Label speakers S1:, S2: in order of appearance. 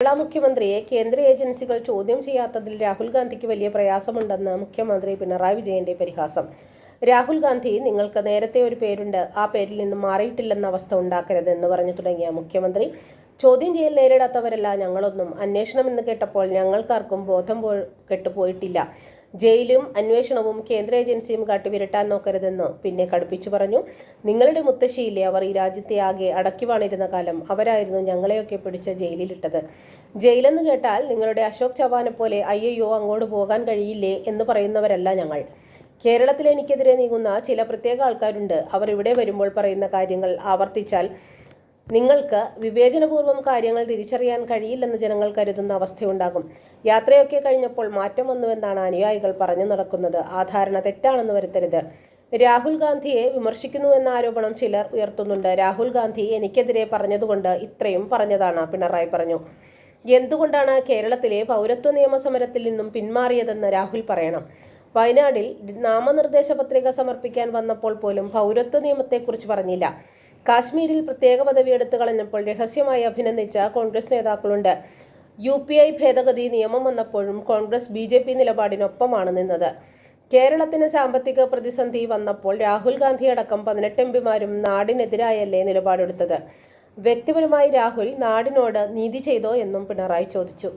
S1: കേരള മുഖ്യമന്ത്രിയെ കേന്ദ്ര ഏജൻസികൾ ചോദ്യം ചെയ്യാത്തതിൽ രാഹുൽ ഗാന്ധിക്ക് വലിയ പ്രയാസമുണ്ടെന്ന് മുഖ്യമന്ത്രി പിണറായി വിജയന്റെ പരിഹാസം. രാഹുൽ ഗാന്ധി നിങ്ങൾക്ക് നേരത്തെ ഒരു പേരുണ്ട് ആ പേരിൽ നിന്ന് മാറിയിട്ടില്ലെന്ന അവസ്ഥ ഉണ്ടാക്കരുത് എന്ന് പറഞ്ഞു തുടങ്ങിയ മുഖ്യമന്ത്രി ചോദ്യം ചെയ്യൽ നേരിടാത്തവരല്ല ഞങ്ങളൊന്നും. അന്വേഷണം എന്ന് കേട്ടപ്പോൾ ഞങ്ങൾക്കാർക്കും ബോധം കെട്ടുപോയിട്ടില്ല. ജയിലും അന്വേഷണവും കേന്ദ്ര ഏജൻസിയും കാട്ടിവിരട്ടാൻ നോക്കരുതെന്ന് പിന്നെ കടുപ്പിച്ചു പറഞ്ഞു. നിങ്ങളുടെ മുത്തശ്ശിയില്ലേ അവർ ഈ രാജ്യത്തെ ആകെ അടക്കി വാണിരുന്ന കാലം? അവരായിരുന്നു ഞങ്ങളെയൊക്കെ പിടിച്ച ജയിലിലിട്ടത്. ജയിലെന്ന് കേട്ടാൽ നിങ്ങളുടെ അശോക് ചവാനെ പോലെ അയ്യോ അങ്ങോട്ട് പോകാൻ കഴിയില്ലേ എന്ന് പറയുന്നവരല്ല ഞങ്ങൾ. കേരളത്തിൽ എനിക്കെതിരെ നീങ്ങുന്ന ചില പ്രത്യേക ആൾക്കാരുണ്ട്. അവർ ഇവിടെ വരുമ്പോൾ പറയുന്ന കാര്യങ്ങൾ ആവർത്തിച്ചാൽ നിങ്ങൾക്ക് വിവേചനപൂർവം കാര്യങ്ങൾ തിരിച്ചറിയാൻ കഴിയില്ലെന്ന് ജനങ്ങൾ കരുതുന്ന അവസ്ഥയുണ്ടാകും. യാത്രയൊക്കെ കഴിഞ്ഞപ്പോൾ മാറ്റം വന്നുവെന്നാണ് അനുയായികൾ പറഞ്ഞു നടക്കുന്നത്. ആ ധാരണ തെറ്റാണെന്ന് വരുത്തരുത്. രാഹുൽ ഗാന്ധിയെ വിമർശിക്കുന്നു എന്ന ആരോപണം ചിലർ ഉയർത്തുന്നുണ്ട്. രാഹുൽ ഗാന്ധി എനിക്കെതിരെ പറഞ്ഞതുകൊണ്ട് ഇത്രയും പറഞ്ഞതാണ് പിണറായി പറഞ്ഞു. എന്തുകൊണ്ടാണ് കേരളത്തിലെ പൗരത്വ നിയമസമരത്തിൽ നിന്നും പിന്മാറിയതെന്ന് രാഹുൽ പറയണം? വയനാടിൽ നാമനിർദ്ദേശ പത്രിക സമർപ്പിക്കാൻ വന്നപ്പോൾ പോലും പൗരത്വ നിയമത്തെക്കുറിച്ച് പറഞ്ഞില്ല. കാശ്മീരിൽ പ്രത്യേക പദവി എടുത്തു കളഞ്ഞപ്പോൾ രഹസ്യമായി അഭിനന്ദിച്ച കോൺഗ്രസ് നേതാക്കളുണ്ട്. യു പി ഐ ഭേദഗതി നിയമം വന്നപ്പോഴും കോൺഗ്രസ് ബി ജെ പി നിലപാടിനൊപ്പമാണ് നിന്നത്. കേരളത്തിന് സാമ്പത്തിക പ്രതിസന്ധി വന്നപ്പോൾ രാഹുൽ ഗാന്ധി അടക്കം പതിനെട്ട് എം പിമാരും നാടിനെതിരായല്ലേ നിലപാടെടുത്തത്? വ്യക്തിപരമായി രാഹുൽ നാടിനോട് നീതി ചെയ്തോ എന്നും പിണറായി ചോദിച്ചു.